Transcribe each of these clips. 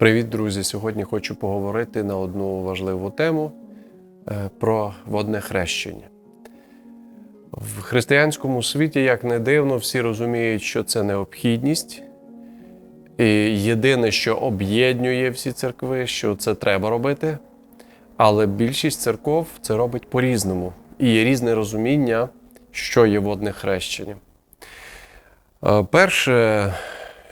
Привіт, друзі! Сьогодні хочу поговорити на одну важливу тему е, про водне хрещення. В християнському світі, як не дивно, всі розуміють, що це необхідність. І єдине, що об'єднує всі церкви, що це треба робити. Але більшість церков це робить по-різному. І є різне розуміння, що є водне хрещення. Е, Перше,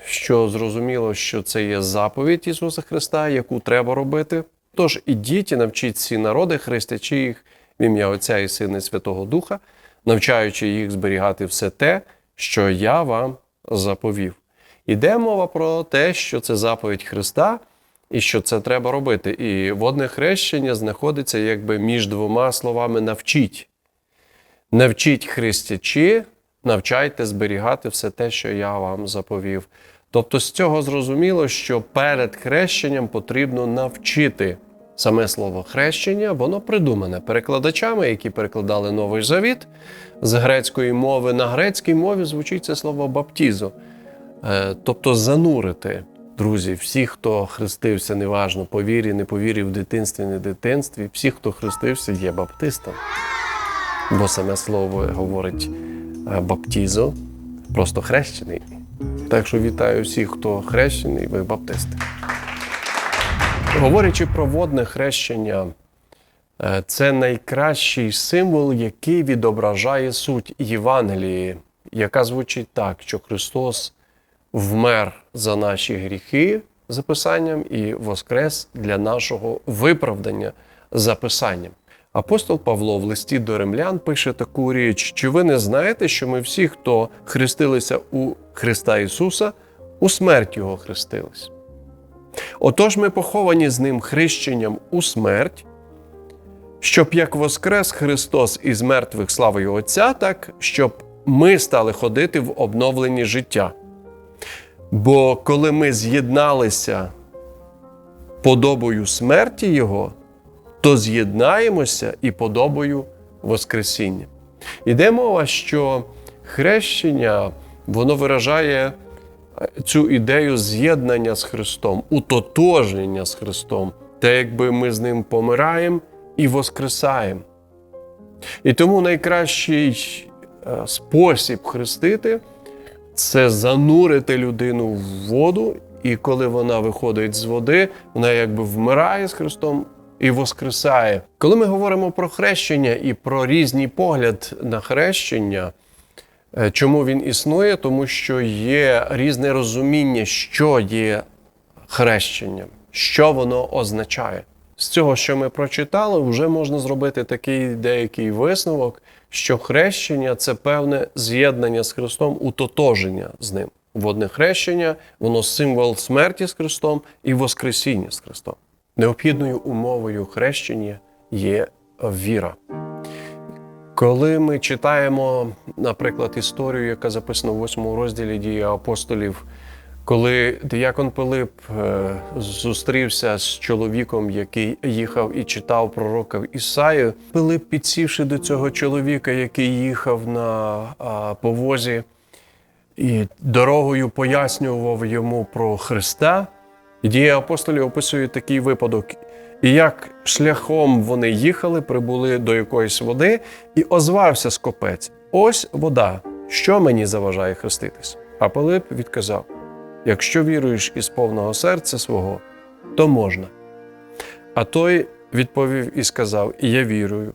що зрозуміло, що це є заповідь Ісуса Христа, яку треба робити. Тож ідіть і навчіть всі народи, хрестячи їх в ім'я Отця і Сина і Святого Духа, навчаючи їх зберігати все те, що я вам заповів. Іде мова про те, що це заповідь Христа і що це треба робити. І водне хрещення знаходиться якби між двома словами навчіть. Навчіть хрестячи, навчайте зберігати все те, що я вам заповів. Тобто з цього зрозуміло, що перед хрещенням потрібно навчити. Саме слово хрещення, воно придумане перекладачами, які перекладали Новий Завіт з грецької мови. На грецькій мові звучить це слово баптізо, Е, тобто занурити. Друзі, всі, хто хрестився, неважно, по вірі, не по вірі, в дитинстві, не дитинстві, всі, хто хрестився, є баптистами. Бо саме слово говорить е, баптізо, просто хрещений. Так що вітаю всіх, хто хрещений, ви баптисти. Говорячи про водне хрещення, е, це найкращий символ, який відображає суть Євангелії, яка звучить так, що Христос вмер за наші гріхи за Писанням і воскрес для нашого виправдання за Писанням. Апостол Павло в листі до римлян пише таку річ: чи ви не знаєте, що ми всі, хто хрестилися у Христа Ісуса, у смерть Його хрестились? Отож ми поховані з Ним хрещенням у смерть, щоб як воскрес Христос із мертвих славою Отця, так щоб ми стали ходити в обновленні життя. Бо коли ми з'єдналися подобою смерті Його, то з'єднаємося і подобою Воскресіння. Іде мова, що хрещення воно виражає е, цю ідею з'єднання з Христом, утотожнення з Христом, те, якби ми з ним помираємо і воскресаємо. І тому найкращий е, спосіб хрестити це занурити людину в воду, і коли вона виходить з води, вона якби вмирає з Христом і воскресає. Коли ми говоримо про хрещення і про різний погляд на хрещення, е, чому він існує? Тому що є різне розуміння, що є хрещенням, що воно означає. З цього, що ми прочитали, вже можна зробити такий деякий висновок, що хрещення це певне з'єднання з Христом, утотоження з ним. Водне хрещення, воно символ смерті з Христом і Воскресіння з Христом. Необхідною умовою хрещення є віра. Коли ми читаємо, наприклад, історію, яка записана в 8 розділі дії апостолів, коли диякон Пилип е, зустрівся з чоловіком, який їхав і читав пророка Ісаю, Пилип, підсівши до цього чоловіка, який їхав на повозі, і дорогою пояснював йому про Христа. І дії апостолів описують такий випадок. І як шляхом вони їхали, прибули до якоїсь води, і озвався скопець: Ось вода, що мені заважає хреститись? А Пилип відказав: якщо віруєш із повного серця свого, то можна. А той відповів і сказав: я вірую,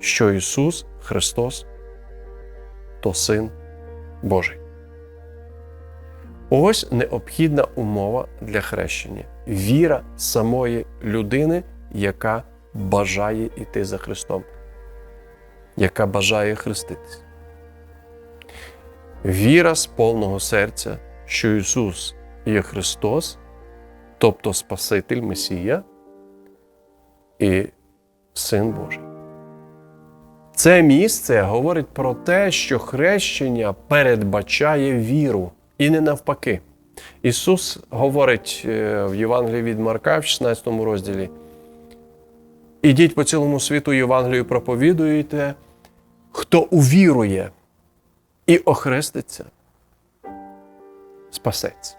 що Ісус Христос то Син Божий. Ось необхідна умова для хрещення віра самої людини, яка бажає йти за Христом, яка бажає хреститись. Віра з повного серця, що Ісус є Христос, тобто Спаситель Месія і Син Божий. Це місце говорить про те, що хрещення передбачає віру. І не навпаки. Ісус говорить е, в Євангелії від Марка, в 16 розділі: Ідіть по цілому світу Євангелію проповідуєте, хто увірує і охреститься, спасеться.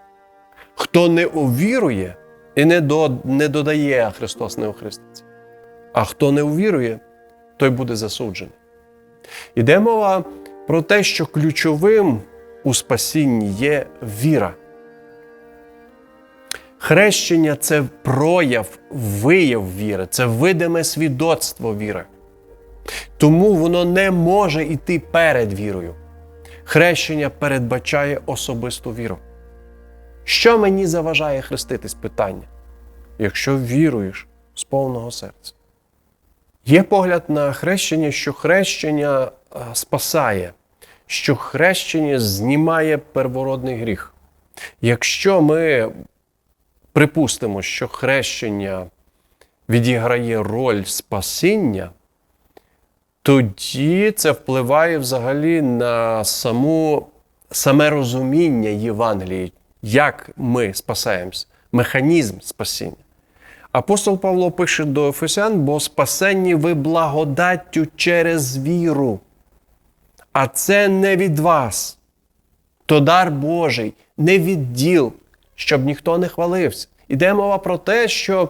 Хто не увірує І не, до, не додає, Христос не охриститься. А хто не увірує, той буде засуджений. Іде мова про те, що ключовим у спасінні є віра. Хрещення це прояв, вияв віри, це видиме свідоцтво віри. Тому воно не може йти перед вірою. Хрещення передбачає особисту віру. Що мені заважає хреститись питання, якщо віруєш з повного серця? Є погляд на хрещення, що хрещення е, спасає, що хрещення знімає первородний гріх. Якщо ми припустимо, що хрещення відіграє роль спасіння, тоді це впливає взагалі на саму, саме розуміння Євангелії, як ми спасаємось, механізм спасіння. Апостол Павло пише до Ефесян, бо спасенні ви благодаттю через віру. А це не від вас, то дар Божий, не від діл, щоб ніхто не хвалився. Іде мова про те, що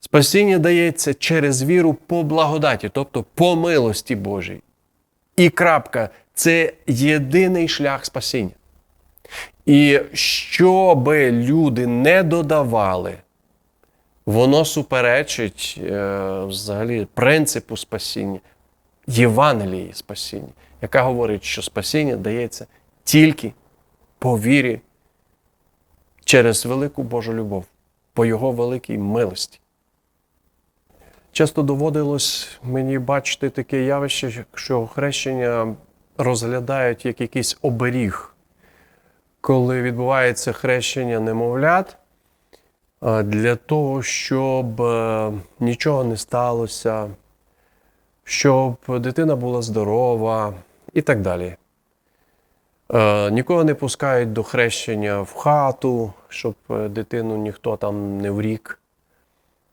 спасіння дається через віру по благодаті, тобто по милості Божій. І крапка це єдиний шлях спасіння. І що би люди не додавали, воно суперечить е, взагалі принципу спасіння, Євангелії спасіння, яка говорить, що спасіння дається тільки по вірі через велику Божу любов, по Його великій милості. Часто доводилось мені бачити таке явище, що хрещення розглядають як якийсь оберіг, коли відбувається хрещення немовлят для того, щоб е, нічого не сталося, щоб дитина була здорова і так далі. Е, Нікого не пускають до хрещення в хату, щоб е, дитину ніхто там не врік.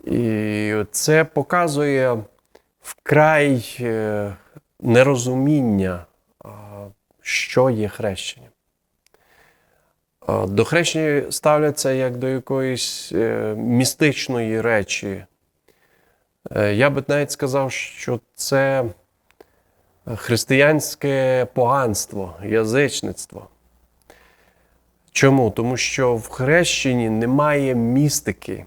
І це показує вкрай е, нерозуміння, що є хрещення. До хрещення ставляться як до якоїсь е, містичної речі. Е, Я би навіть сказав, що це християнське поганство, язичництво. Чому? Тому що в хрещенні немає містики.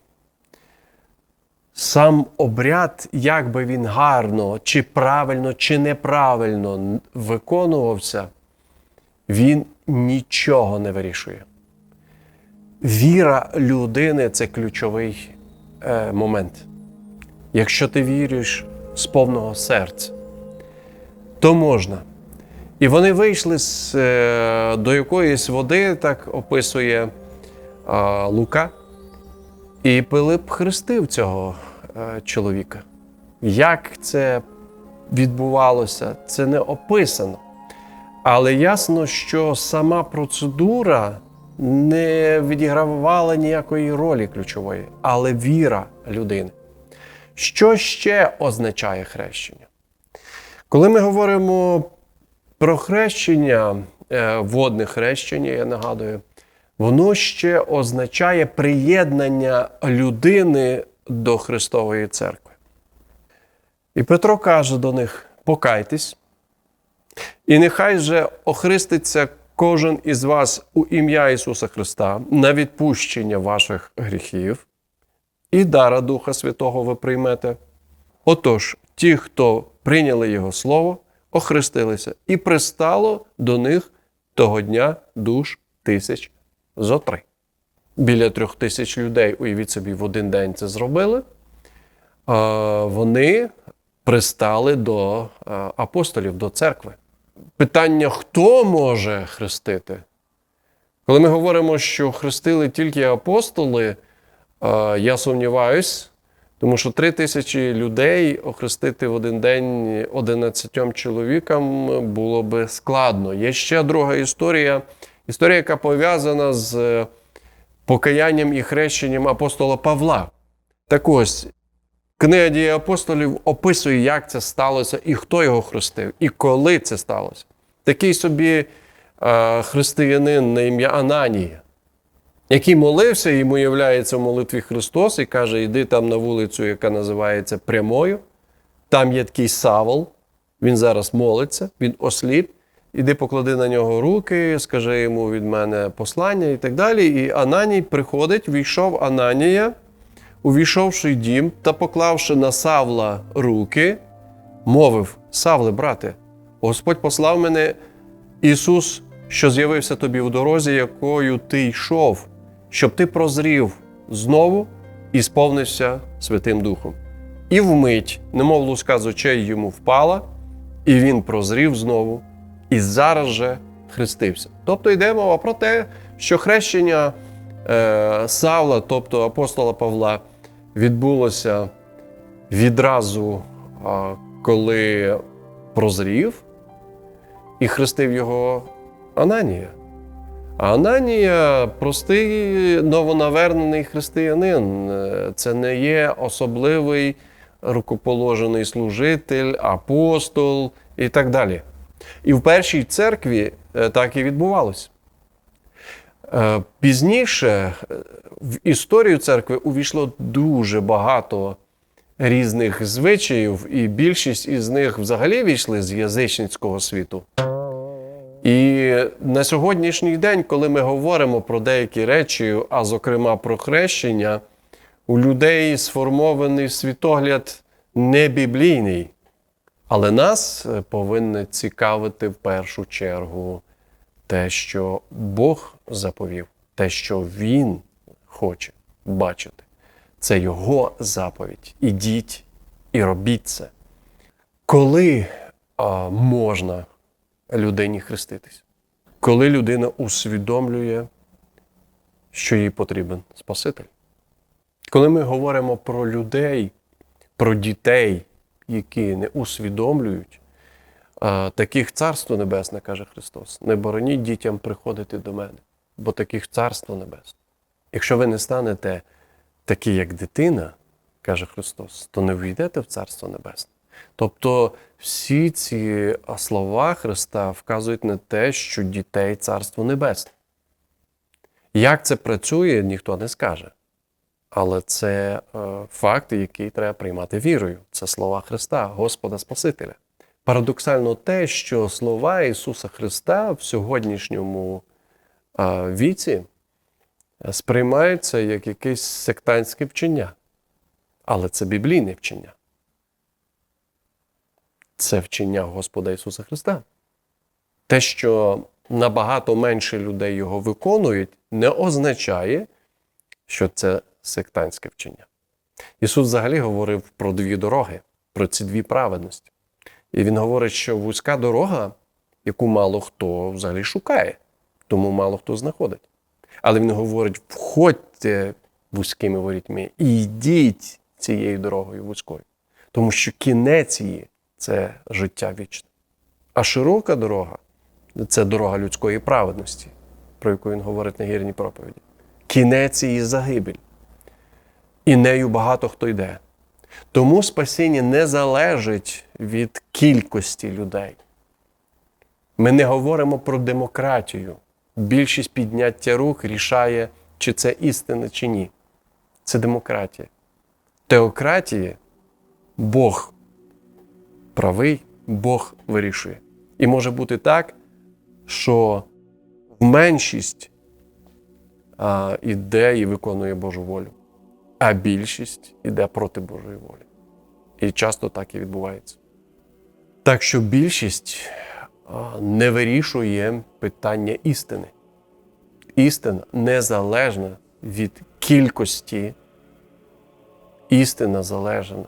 Сам обряд, як би він гарно, чи правильно, чи неправильно виконувався, він нічого не вирішує. Віра людини це ключовий е, момент. Якщо ти віриш з повного серця, то можна. І вони вийшли з, е, до якоїсь води, так описує е, Лука. І Пилип хрестив цього е, чоловіка. Як це відбувалося, це не описано. Але ясно, що сама процедура не відігравала ніякої ролі ключової, але віра людини. Що ще означає хрещення? Коли ми говоримо про хрещення, е, водне хрещення, я нагадую, воно ще означає приєднання людини до Христової церкви. І Петро каже до них: покайтесь, і нехай же охриститься кожен із вас у ім'я Ісуса Христа на відпущення ваших гріхів, і дара Духа Святого ви приймете. Отож, ті, хто прийняли Його Слово, охрестилися, і пристало до них того дня душ тисяч зо три. Біля трьох тисяч людей, уявіть собі, в один день це зробили. Вони пристали до апостолів, до церкви. Питання, хто може хрестити? Коли ми говоримо, що хрестили тільки апостоли, я сумніваюсь, тому що три тисячі людей охрестити в один день 11 чоловікам було би складно. Є ще друга історія. Історія, яка пов'язана з е, покаянням і хрещенням апостола Павла. Так ось, книга дії апостолів описує, як це сталося, і хто його хрестив, і коли це сталося. Такий собі е, християнин на ім'я Ананія. Який молився, йому являється в молитві Христос і каже: Іди там на вулицю, яка називається прямою. Там є такий Савол, він зараз молиться, він осліп. Іди поклади на нього руки, скажи йому від мене послання і так далі. І Ананій приходить, війшов Ананія, увійшовши дім та поклавши на Савла руки, мовив: Савле, брате, Господь послав мене Ісус, що з'явився тобі в дорозі, якою ти йшов, щоб ти прозрів знову і сповнився Святим Духом. І вмить, немов луска з очей йому впала, і він прозрів знову, і зараз же хрестився. Тобто йде мова про те, що хрещення е, Савла, тобто апостола Павла, відбулося відразу, а, коли прозрів, і хрестив його Ананія. А Ананія простий новонавернений християнин. Е, Це не є особливий рукоположений служитель, апостол і так далі. І в першій церкві е, так і відбувалося. Е, Пізніше в історію церкви увійшло дуже багато різних звичаїв, і більшість із них взагалі війшли з язичницького світу. І на сьогоднішній день, коли ми говоримо про деякі речі, а зокрема про хрещення, у людей сформований світогляд не біблійний. Але нас е, повинно цікавити в першу чергу те, що Бог заповів, те, що Він хоче бачити. Це Його заповідь. Ідіть і робіть це. Коли а, можна людині хреститись? Коли людина усвідомлює, що їй потрібен Спаситель. Коли ми говоримо про людей, про дітей, які не усвідомлюють, таких царство небесне, каже Христос, не бороніть дітям приходити до мене, бо таких царство небесне. Якщо ви не станете такі, як дитина, каже Христос, то не війдете в Царство Небесне. Тобто всі ці слова Христа вказують на те, що дітей Царство Небесне. Як це працює, ніхто не скаже. Але це е, факт, який треба приймати вірою. Це слова Христа, Господа Спасителя. Парадоксально те, що слова Ісуса Христа в сьогоднішньому е, віці сприймаються як якесь сектантське вчення. Але це біблійне вчення. Це вчення Господа Ісуса Христа. Те, що набагато менше людей його виконують, не означає, що це сектантське вчення. Ісус взагалі говорив про дві дороги, про ці дві праведності. І Він говорить, що вузька дорога, яку мало хто взагалі шукає, тому мало хто знаходить. Але він говорить: входьте вузькими ворітьми і йдіть цією дорогою вузькою. Тому що кінець її це життя вічне. А широка дорога це дорога людської праведності, про яку він говорить на гірній проповіді. Кінець її загибель. І нею багато хто йде. Тому спасіння не залежить від кількості людей. Ми не говоримо про демократію. Більшість підняття рук рішає, чи це істина, чи ні. Це демократія. Теократія Бог правий, Бог вирішує. І може бути так, що меншість а, іде і виконує Божу волю, а більшість іде проти Божої волі. І часто так і відбувається. Так що більшість не вирішує питання істини. Істина незалежна від кількості, істина залежна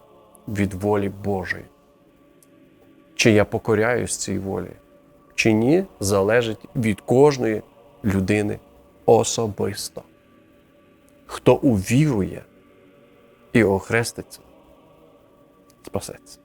від волі Божої. Чи я покоряюсь цій волі, чи ні, залежить від кожної людини особисто. Хто увірує і охреститься, спасеться.